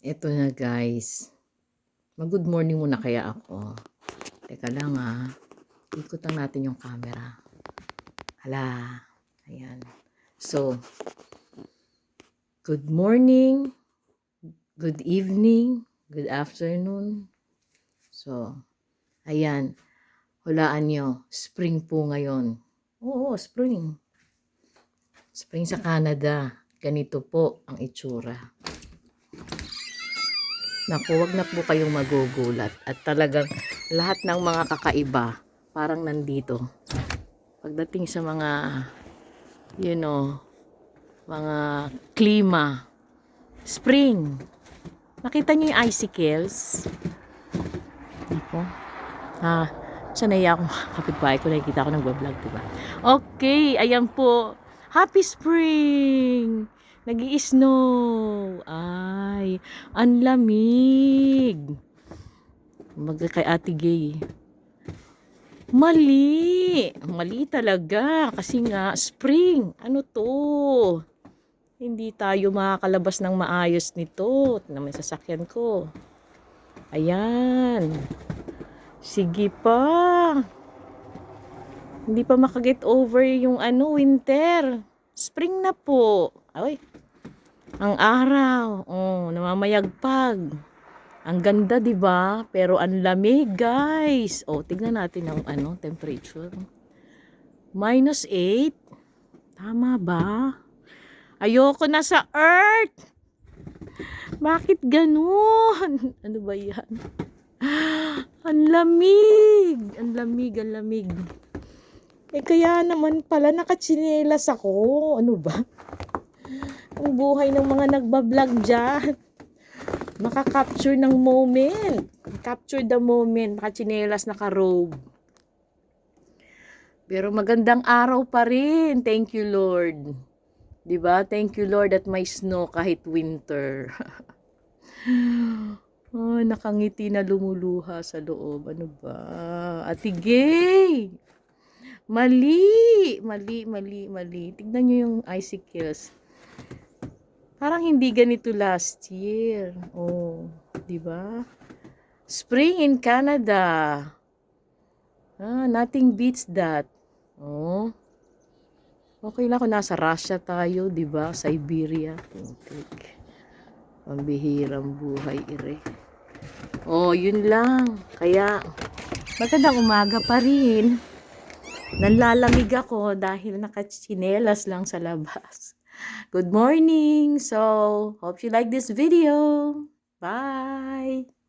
Eto na guys. Mag-good morning muna kaya ako. Teka lang ah. Ikutan natin yung camera. Hala. Ayan. So, good morning, good evening, good afternoon. So, ayan. Hulaan nyo. Spring po ngayon. Oo, spring. Spring sa Canada. Ganito po ang itsura. Naku, wag na po kayong magugulat. At talagang lahat ng mga kakaiba, parang nandito. Pagdating sa mga, you know, mga klima, spring. Nakita niyo yung icicles? Naku. Ha, sanay ako kapitbahay ko, nakikita ko nagbablog, diba? Okay, ayan po. Happy spring! Nag snow Ay, ang lamig. Mag kay Ate Gay. Mali. Mali talaga. Kasi nga, spring. Ano to? Hindi tayo makakalabas ng maayos nito. Na may sasakyan ko. Ayan. Sige pa. Hindi pa makaget over yung ano, winter. Spring na po. Ay, ang araw, oh, namamayagpag. Ang ganda, 'di ba? Pero ang lamig, guys. Oh, tignan natin ang ano, temperature. Minus 8. Tama ba? Ayoko na sa earth. Bakit ganun? Ano ba 'yan? Ang lamig. Ang lamig, ang lamig. Eh kaya naman pala nakatsinelas ako. Ano ba? ang buhay ng mga nagbablog dyan. Makaka-capture ng moment. Capture the moment. Nakachinelas, naka-robe. Pero magandang araw pa rin. Thank you, Lord. 'Di ba? Thank you, Lord, at may snow kahit winter. oh, nakangiti na lumuluha sa loob. Ano ba? Ate Gay! Mali! Mali, mali, mali. Tignan nyo yung icicles. Parang hindi ganito last year. Oh, 'di ba? Spring in Canada. Ah, nothing beats that. Oh. Okay lang kung nasa Russia tayo, 'di ba? Siberia. Putik. Pambihirang buhay ire. Oh, yun lang. Kaya magandang umaga pa rin. Nanlalamig ako dahil nakachinelas lang sa labas. Good morning. So, hope you like this video. Bye.